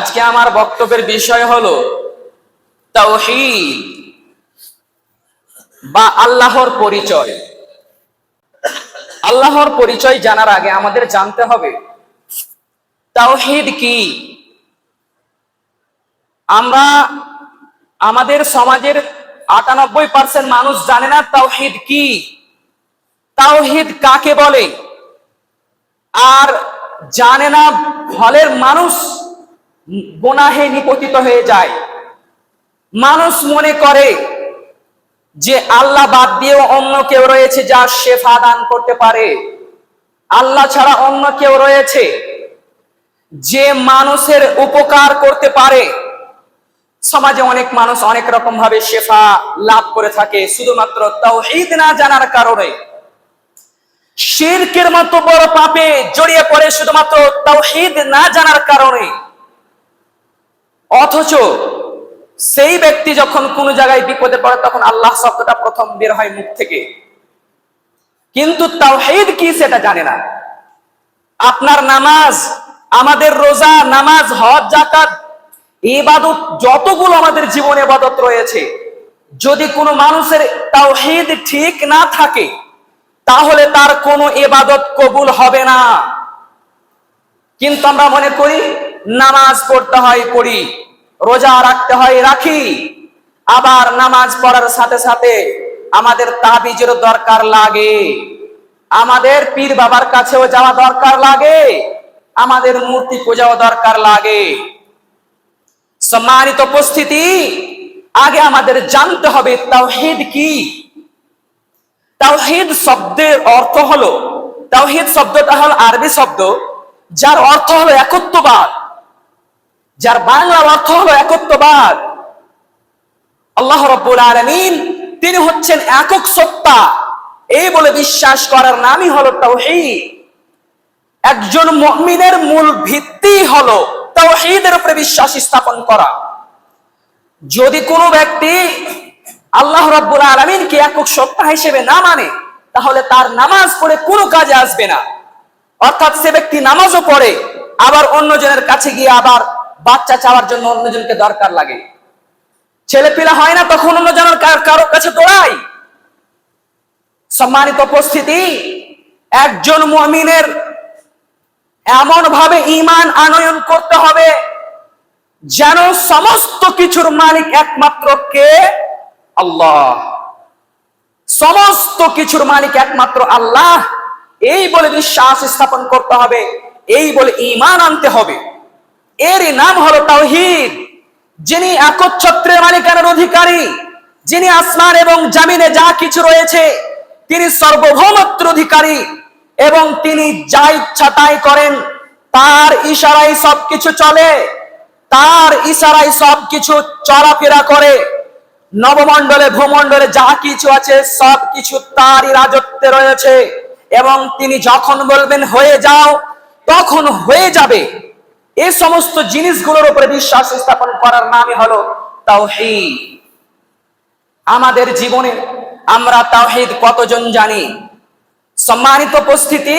আজকে আমার বক্তব্যের বিষয় হলো বা আল্লাহর পরিচয়। আল্লাহর পরিচয় জানার আগে আমাদের জানতে হবে, তাওহীদ কি? আমরা আমাদের সমাজের আটানব্বই পার্সেন্ট মানুষ জানে না তাওহিদ কি। তাওহিদ কাকে বলে? আর জানে না ফলের মানুষ গোনাহে নিপতিত হয়ে যায়। মানুষ মনে করে যে আল্লাহ বাদ দিয়েও অন্য কেউ রয়েছে যা শেফা দান করতে পারে। আল্লাহ ছাড়া অন্য কেউ রয়েছে যে মানুষের উপকার করতে পারে। সমাজে অনেক মানুষ অনেক রকম ভাবে শেফা লাভ করে থাকে, শুধুমাত্র তাওহীদ না জানার কারণে। শিরকের মতো বড় পাপে জড়িয়ে পড়ে শুধুমাত্র তাওহীদ না জানার কারণে। অথচ সেই ব্যক্তি যখন কোন জায়গায় বিপদে পড়ে, তখন আল্লাহ শব্দটা প্রথম বের হয় মুখ থেকে। কিন্তু তাওহীদ কি সেটা জানে না। আপনার নামাজ, আমাদের রোজা, নামাজ, হজ জাকাত ইবাদত, যতগুলো আমাদের জীবনে ইবাদত রয়েছে, যদি কোনো মানুষের তাওহীদ ঠিক না থাকে, তাহলে তার কোনো ইবাদত কবুল হবে না। কিন্তু আমরা মনে করি নামাজ পড়তে হয় পড়ি, রোজা রাখতে হয় রাখি। আবার নামাজ পড়ার সাথে সাথে আমাদের তাবিজের দরকার লাগে। আমাদের পীর বাবার কাছেও যাওয়া দরকার লাগে। আমাদের মূর্তি পূজাও দরকার লাগে। সম্মানিত উপস্থিতি, আগে আমাদের জানতে হবে তাওহীদ কি? তাওহীদ শব্দের অর্থ হলো, তাওহীদ শব্দটা হলো আরবি শব্দ, যার অর্থ হলো একত্ববাদ। যার বাংলা অর্থ হলো একত্ববাদ। আল্লাহ রব্বুল আলামিন, তিনি হচ্ছেন একক সত্তা। এই বলে বিশ্বাস করার নামই হলো তাওহীদ একজন মুমিনের মূল ভিত্তি হলো তাওহীদের উপরে বিশ্বাস স্থাপন করা। যদি কোনো ব্যক্তি আল্লাহ রাব্বুল আলামিনকে একক সত্তা হিসেবে না মানে তাহলে তার নামাজ পড়ে কোনো কাজে আসবে না। অর্থাৎ সে ব্যক্তি নামাজও পড়ে, আবার অন্যজনের কাছে গিয়ে আবার বাচ্চা চাওয়ার জন্য অন্যজনকে দরকার লাগে। ছেলে পিলা হয় না তখন অন্যজনের কার- কাছে দৌড়াই। সম্মানিত উপস্থিতি, একজন মুমিনের এমন ভাবে ইমান আনয়ন করতে হবে যেন সমস্ত কিছুর মালিক একমাত্র কে? আল্লাহ। সমস্ত কিছুর মালিক একমাত্র আল্লাহ। এই বলে বিশ্বাস স্থাপন করতে হবে, এই বলে ইমান আনতে হবে। এরই নাম হলো তাওহীদ। যিনি একচ্ছত্রের মালিকানার অধিকারী, যিনি আসমান এবং জামিনে যা কিছু রয়েছে, তিনি সর্বভৌমত্র অধিকারী এবং তিনি যা ইচ্ছা তাই করেন। তার ইশারায় সবকিছু চলে, তার ইশারায় সবকিছু চলাফেরা করে। নবমণ্ডলে, ভূমণ্ডলে যা কিছু আছে সব কিছু তারই রাজত্বে রয়েছে এবং তিনি যখন বলবেন, হয়ে যাও, তখন হয়ে যাবে। এই সমস্ত জিনিসগুলোর উপরে বিশ্বাস স্থাপন করার নামই হলো তাওহীদ। আমাদের জীবনে আমরা তাওহীদ কতজন জানি? সম্মানিত উপস্থিতি,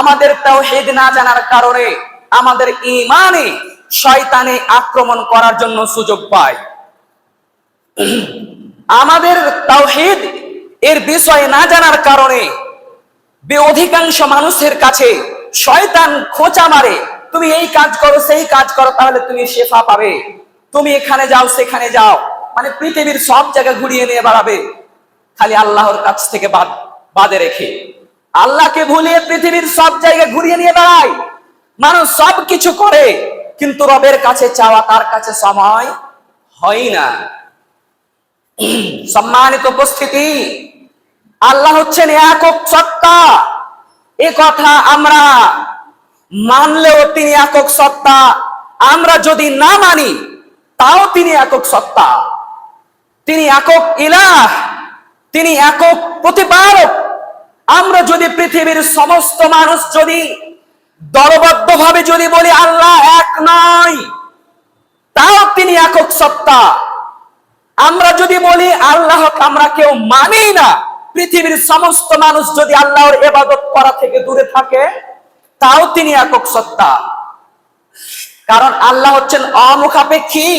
আমাদের তাওহীদ না জানার কারণে আমাদের ইমানে শয়তানে আক্রমণ করার জন্য সুযোগ পায়। আমাদের তাওহীদ এর বিষয় না জানার কারণে অধিকাংশ মানুষের কাছে শয়তান খোঁচা মারে তুমি এই কাজ করো, সেই কাজ করো, তাহলে তুমি শেফা পাবে। তুমি এখানে যাও, সেখানে যাও। মানে পৃথিবীর সব জায়গা ঘুরিয়ে নিয়ে বেড়াবে। খালি আল্লাহর কাছ থেকে বাদ, বাদে রেখে। আল্লাহকে ভুলিয়ে পৃথিবীর সব জায়গায় ঘুরিয়ে নিয়ে বেড়ায়। মানুষ সব কিছু করে, কিন্তু রবের কাছে চাওয়া তার কাছে সময় হয় না। সম্মানিত উপস্থিতি, আল্লাহ হচ্ছেন একক সত্তা। এ কথা আমরা মানলেও তিনি একক সত্তা। আমরা যদি না মানি, তাও তিনি একক সত্তা। তিনি একক ইলাহ, তিনি একক প্রতিপালক। আমরা যদি পৃথিবীর সমস্ত মানুষ যদি দলবদ্ধ ভাবে যদি বলি আল্লাহ এক নয়, তাও তিনি একক সত্তা। আমরা যদি বলি আল্লাহ আমরা কেউ মানি না, পৃথিবীর সমস্ত মানুষ যদি আল্লাহর এবাদত করা থেকে দূরে থাকে তাও তিনি একক সত্তা। কারণ আল্লাহ হচ্ছেন অমুখাপেক্ষী।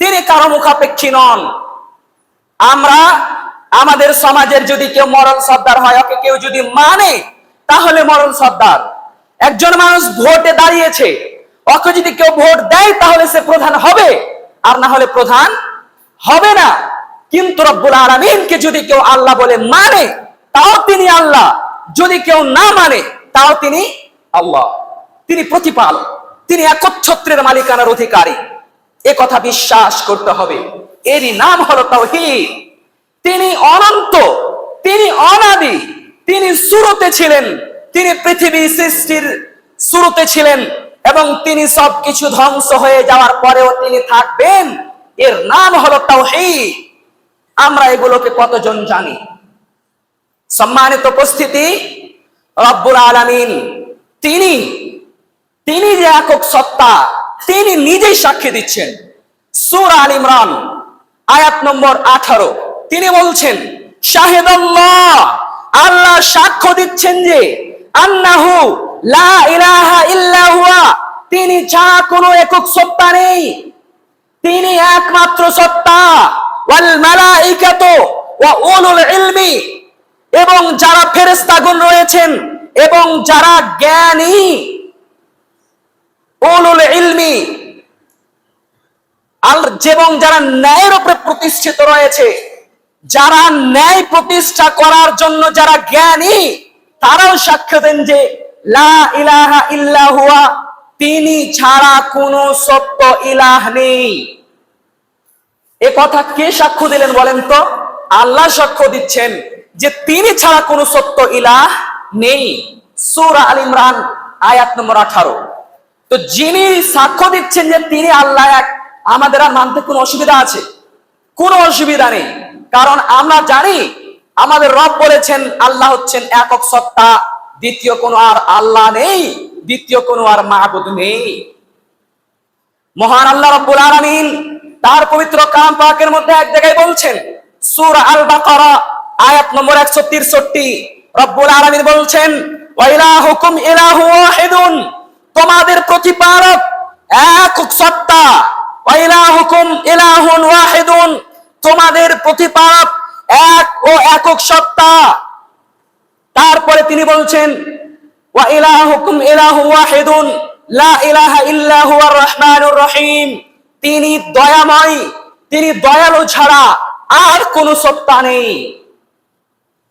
তিনি কারও মুখাপেক্ষী নন। আমরা আমাদের সমাজের যদি কেউ মরণ সর্দার হয়, ওকে কেউ যদি মানে তাহলে মরণ সর্দার। একজন মানুষ ভোটে দাঁড়িয়েছে, ওকে যদি কেউ ভোট দেয়, তাহলে সে প্রধান হবে। আর না হলে প্রধান হবে না। কিন্তু রব্বুল আলমিনকে যদি কেউ আল্লাহ বলে মানে তাও তিনি আল্লাহ। যদি কেউ না মানে তাও তিনি আল্লাহ। তিনি প্রতিপালক, তিনি একচ্ছত্রের মালিকানার অধিকারী। এ কথা বিশ্বাস করতে হবে। এরই নাম হলো তাওহীদ। তিনি অনন্ত, তিনি অনাদি, তিনি সুরতে ছিলেন। তিনি পৃথিবী সৃষ্টির শুরুতে ছিলেন এবং তিনি সবকিছু ধ্বংস হয়ে যাওয়ার পরেও তিনি থাকবেন। এর নাম হলো তাওহীদ। আমরা এগুলোকে কতজন জানি? সম্মানিত উপস্থিতি, রব্বুল আলামিন তিনি তিনি যে একক সত্তা, তিনি নিজেই সাক্ষী দিচ্ছেন। সুর আল ইমরান, আয়াত নম্বর আঠারো। তিনি বলছেন শাহেদ আল্লাহ সাক্ষ্য দিচ্ছেন যে, আন্নাহু লা ইলাহা ইল্লা হুয়া, তিনি ছাড়া কোনো একক সত্তা নেই। তিনি একমাত্র সত্তা, ওয়াল মালাইকাতু ওয়া উলুল ইলমি এবং যারা ফেরেশতাগণ রয়েছেন এবং যারা জ্ঞানী, উলুল ইলমি, আল এবং যারা ন্যায়ের উপরে প্রতিষ্ঠিত রয়েছে, যারা ন্যায় প্রতিষ্ঠা করার জন্য যারা জ্ঞানী, তারাও সাক্ষ্য দেন যে, লা ইলাহা ইল্লা হুয়া, তিনি ছাড়া কোনো সত্য ইলাহ নেই। এ কথা কে সাক্ষ্য দিলেন বলেন তো? আল্লাহ সাক্ষ্য দিচ্ছেন যে, তিনি ছাড়া কোনো সত্য ইলাহ নেই। সূরা আল ইমরান, আয়াত নম্বর আঠারো। তো যিনি সাক্ষ্য দিচ্ছেন যে তিনি আল্লাহ এক, আমাদের আর মানতে কোনো অসুবিধা আছে? কোনো অসুবিধা নেই। কারণ আমরা জানি, আমাদের রব বলেছেন, আল্লাহ হচ্ছেন একক সত্তা, দ্বিতীয় কোনো আর আল্লাহ নেই, দ্বিতীয় কোনো আর মাহবুদ নেই। মহান আল্লাহ রব্বুল আলামিন তার পবিত্র কাম পাকের মধ্যে এক জায়গায় বলছেন, সূরা আল বাকারা আয়াত নম্বর 163 রব্বুল আলামিন বলছেন, ওয়া ইলাহুকুম ইলাহু ওয়াহিদুন। তোমাদের প্রতিপালক এক সত্তা। ওয়া ইলাহুকুম ইলাহুন ওয়াহিদুন। তোমাদের প্রতিপালক এক ও একক সত্তা। তারপরে তিনি বলছেন, ওয়া ইলাহুকুম ইলাহু ওয়াহিদুন। লা ইলাহা ইল্লা হুয়ার রহমানুর রহিম। তিনি দয়াময়, তিনি দয়ালু ছাড়া আর কোন সত্তা নেই।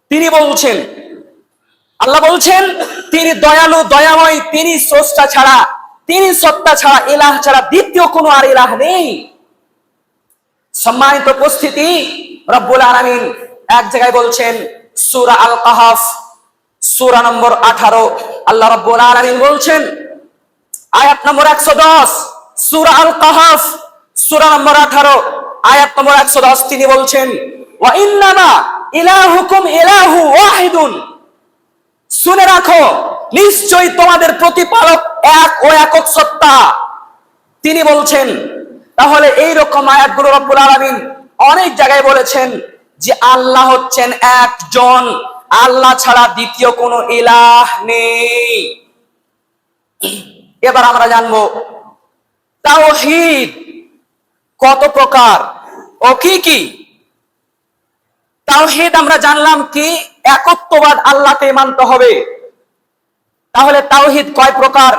তিনি বলছেন আল্লাহ বলছেন, তিনি দয়ালু, দয়াময়, তিনি স্রষ্টা ছাড়া, তিনি সত্তা ছাড়া, ইলাহ ছাড়া দ্বিতীয় কোনো আর ইলাহ নেই। সম্মানিত উপস্থিতি, রব্বুল আলামিন এক জায়গায় বলছেন, সূরা আল কাহাফ সূরা নম্বর 18 আল্লাহ রব্বুল আলামিন বলছেন, আয়াত নম্বর 110 সূরা আল কাহাফ সূরা নম্বর 18 আয়াত নম্বর 110 তিনি বলছেন, ওয়া ইন্নামা ইলাহুকুম ইলাহু ওয়াহিদুন। শুনে রাখো, নিশ্চয়ই তোমাদের প্রতিপালক এক ও একক সত্তা। তিনি বলছেন, তাহলে এই রকম আয়াতগুলো রব্বুল আলামিন অনেক জায়গায় বলেছেন যে আল্লাহ হচ্ছেন একজন, আল্লাহ ছাড়া দ্বিতীয় কোনো ইলাহ নেই। এবার আমরা জানব, তাওহীদ কত প্রকার ও কি কি? তাওহীদ আমরা জানলাম কি একত্ববাদ আল্লাহকে মানতে হবে। তাহলে তাওহীদ কয় প্রকার?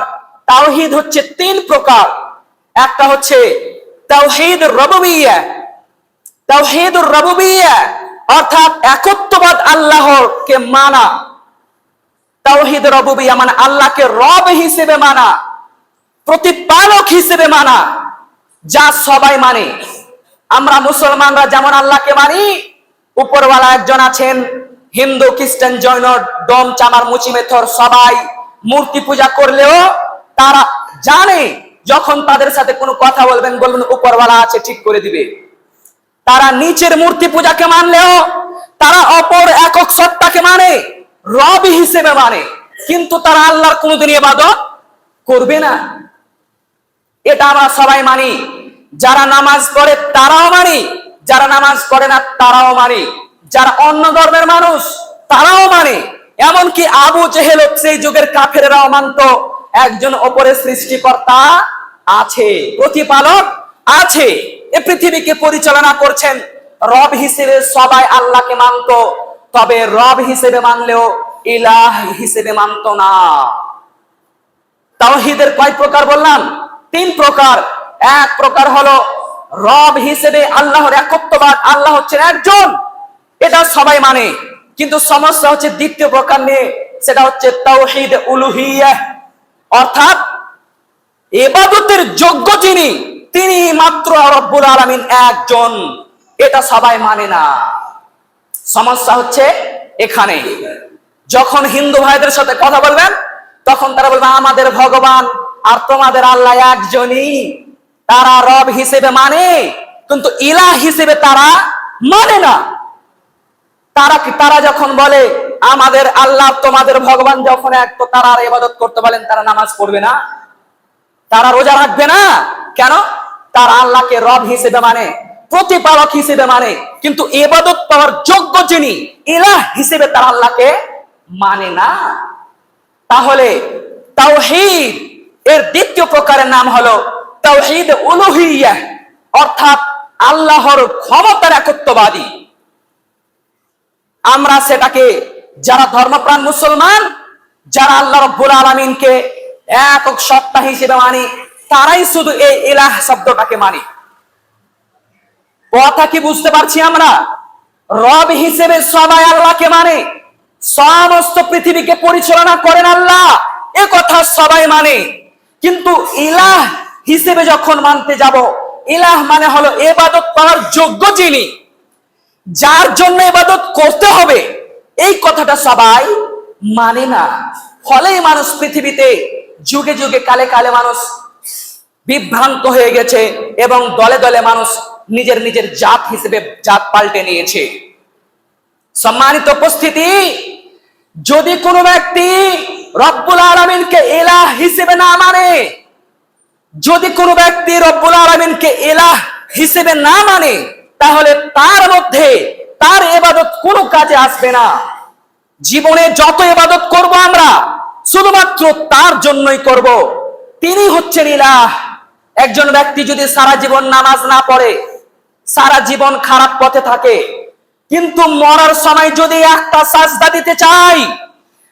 তাওহীদ হচ্ছে তিন প্রকার। একটা হচ্ছে তাওহীদ রববিয়া তাওহীদ রববিয়া অর্থাৎ একত্ববাদ আল্লাহকে মানা। তাওহীদ রববিয়া মানে আল্লাহকে রব হিসেবে মানা, প্রতিপালক হিসেবে মানা, যা সবাই মানে। আমরা মুসলমানরা যেমন আল্লাহকে মানি, উপরওয়ালা একজন আছেন হিন্দু, খ্রিস্টান, জৈন, ডোম, চামার, মুচি, মেথর, সবাই মূর্তি পূজা করলেও তারা জানে যখন তাদের সাথে কোনো কথা বলবেন বলবেন উপরওয়ালা আছে, ঠিক করে দিবে। তারা নিচের মূর্তি পূজাকে মানলেও তারা অপর একক সত্তাকে মানে রব হিসেবে মানে। কিন্তু তারা আল্লাহর কোনোদিন ইবাদত করবে না। এটা আমরা সবাই মানি। যারা নামাজ পড়ে তারাও মানি, যারা নামাজ পড়ে না তারাও মানি। যারা অন্য ধর্মের মানুষ, তারাও মানে। এমনকি আবু জেহেল সেই যুগের কাফেরাও মানত একজন ওপরে সৃষ্টিকর্তা আছে, প্রতিপালক আছে। এ পৃথিবীকে পরিচালনা করছেন রব হিসেবে সবাই আল্লাহকে মানতো। তবে রব হিসেবে মানলেও ইলাহ হিসেবে মানতো না। তাওহীদের কয় প্রকার বললাম? তিন প্রকার। এক প্রকার হলো রব হিসেবে আল্লাহর একত্ববাদ। আল্লাহ হচ্ছেন একজন। এটা সবাই মানে। কিন্তু সমস্যা হচ্ছে দ্বিতীয় প্রকার নিয়ে। সেটা হচ্ছে তাওহীদ উলুহিয়া। অর্থাৎ এবাদতের যোগ্য যিনি তিনি মাত্র রব্বুল আলামিন একজন। এটা সবাই মানে না। সমস্যা হচ্ছে এখানে। যখন হিন্দু ভাইদের সাথে কথা বলবেন, তখন তারা বলবে, আমাদের ভগবান আর তোমাদের আল্লাহ একজনই। তারা রব হিসেবে মানে কিন্তু ইলাহ হিসেবে তারা মানে না। তারা তারা যখন বলে, আমাদের আল্লাহ, তোমাদের ভগবান যখন এক, তো তারা আর ইবাদত করতে বলেন, তারা নামাজ পড়বে না? তারা রোজা রাখবে না। কেন? তারা আল্লাহকে রব হিসেবে মানে প্রতিপালক হিসেবে মানে। কিন্তু এবাদত পাওয়ার যোগ্য যিনি, ইলাহ হিসেবে তারা আল্লাহকে মানে না। তাহলে তাওহিদ এর দ্বিতীয় প্রকারের নাম হলো তাওহিদ উলুহিয়াহ, অর্থাৎ আল্লাহর ক্ষমতার একত্ববাদী। আমরা সেটাকে যারা ধর্মপ্রাণ মুসলমান, যারা আল্লাহ রব্বুল আলমিনকে একক সত্তা হিসেবে মানি, তারাই শুধু এই ইলাহ শব্দটাকে মানি। কথা কি বুঝতে পারছি আমরা? রব হিসেবে সবাই আল্লাহকে মানে। সমস্ত পৃথিবীকে পরিচালনা করেন আল্লাহ, এ কথা সবাই মানে। কিন্তু ইলাহ হিসেবে যখন মানতে যাব, ইলাহ মানে হলো এবাদত করার যোগ্য যিনি যার জন্য ইবাদত করতে হবে, এই কথাটা সবাই মানে না। ফলেই মানুষ পৃথিবীতে যুগে যুগে কালে কালে মানুষ বিভ্রান্ত হয়ে গেছে এবং দলে দলে মানুষ নিজের নিজের জাত হিসেবে জাত পাল্টে নিয়েছে। সম্মানিত উপস্থিতি, যদি কোনো ব্যক্তি রব্বুল আলমিনকে এলাহ হিসেবে না মানে যদি কোনো ব্যক্তি রব্বুল আলমিনকে এলাহ হিসেবে না মানে তাহলে তার মধ্যে তার এবাদত কোনো কাজে আসবে না। জীবনে যত এবাদত করব আমরা, শুধুমাত্র তার জন্যই করব। তিনি হচ্ছেন ইলাহ। একজন ব্যক্তি যদি সারা জীবন নামাজ না পড়ে, সারা জীবন খারাপ পথে থাকে, কিন্তু মরার সময় যদি একটা সাজদা দিতে চাই,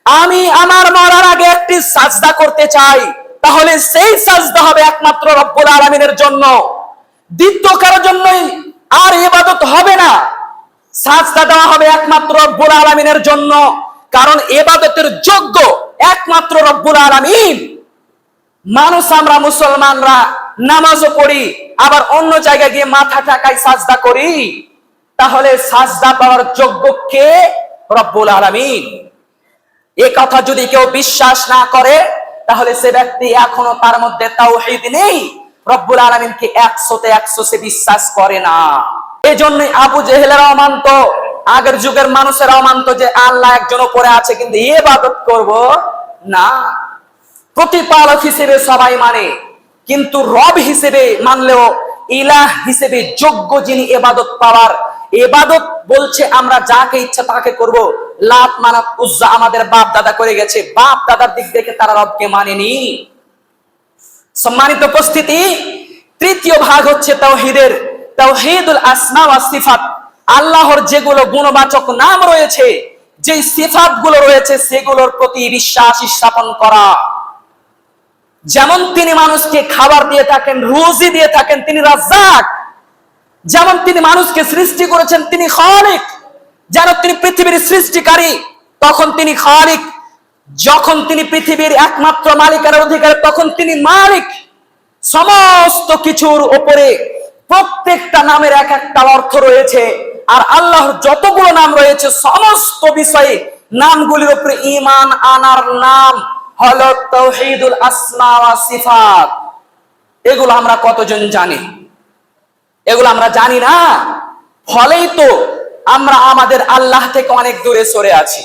আমি আমার মরার আগে একটি সাজদা করতে চাই, তাহলে সেই সাজদা হবে একমাত্র রব্বুল আলমিনের জন্য। দ্বিতীয় কারোর জন্যই আর ইবাদত হবে না। সাজদা দেওয়া হবে একমাত্র রব্বুল আলমিনের জন্য। কারণ এবাদতের যোগ্য একমাত্র রব্বুল আলমিন। মানুষ আমরা মুসলমানরা, নামাজও পড়ি, আবার অন্য জায়গায় গিয়ে মাথা টাকায় সাজদা করি। তাহলে সাজদা পাওয়ার যোগ্য কে? রব্বুল আলমিন। এ কথা যদি কেউ বিশ্বাস না করে, তাহলে সে ব্যক্তি এখনও তার মধ্যে তাওহীদ নেই। রব্বুল আলমিনকে একশোতে একশো সে বিশ্বাস করে না। এই জন্যই আবু জেহেলেরাও মানত আগের যুগের মানুষেরাও মানত যে আল্লাহ একজন উপরে আছে, কিন্তু ইবাদত করব না। প্রতিপালক হিসেবে সবাই মানে কিন্তু রব হিসেবে মানলেও ইলাহ হিসেবে যোগ্য যিনি এবাদত পাওয়ার এবাদত বলছে আমরা যাকে ইচ্ছা তাকে করব। লাত মানাত, উজ্জা আমাদের বাপ দাদা করে গেছে। বাপ দাদার দিক থেকে তারা রবকে মানেনি। সম্মানিত উপস্থিতি, তৃতীয় ভাগ হচ্ছে তাওহীদের, তাওহীদুল আসমা ওয়া সিফাত। আল্লাহর যেগুলো গুণবাচক নাম রয়েছে যে সিফাতগুলো রয়েছে সেগুলোর প্রতি বিশ্বাস স্থাপন করা। যেমন তিনি মানুষকে খাবার দিয়ে থাকেন, রুজি দিয়ে থাকেন, তিনি রাজ্জাক। যেমন তিনি মানুষকে সৃষ্টি করেছেন, তিনি খালিক। যেন তিনি পৃথিবীর সৃষ্টিকারী, তখন তিনি খালিক। যখন তিনি পৃথিবীর একমাত্র মালিকার অধিকার, তখন তিনি মালিক সমস্ত কিছুর উপরে প্রত্যেকটা নামের এক একটা অর্থ রয়েছে। আর আল্লাহর যতগুলো নাম রয়েছে, সমস্ত বিষয়ে নামগুলির উপরে ইমান আনার নাম হলো তৌহিদুল আসমা সিফাত। এগুলো আমরা কতজন জানি? এগুলো আমরা জানি না। ফলেই তো আমরা আমাদের আল্লাহ থেকে অনেক দূরে সরে আছি।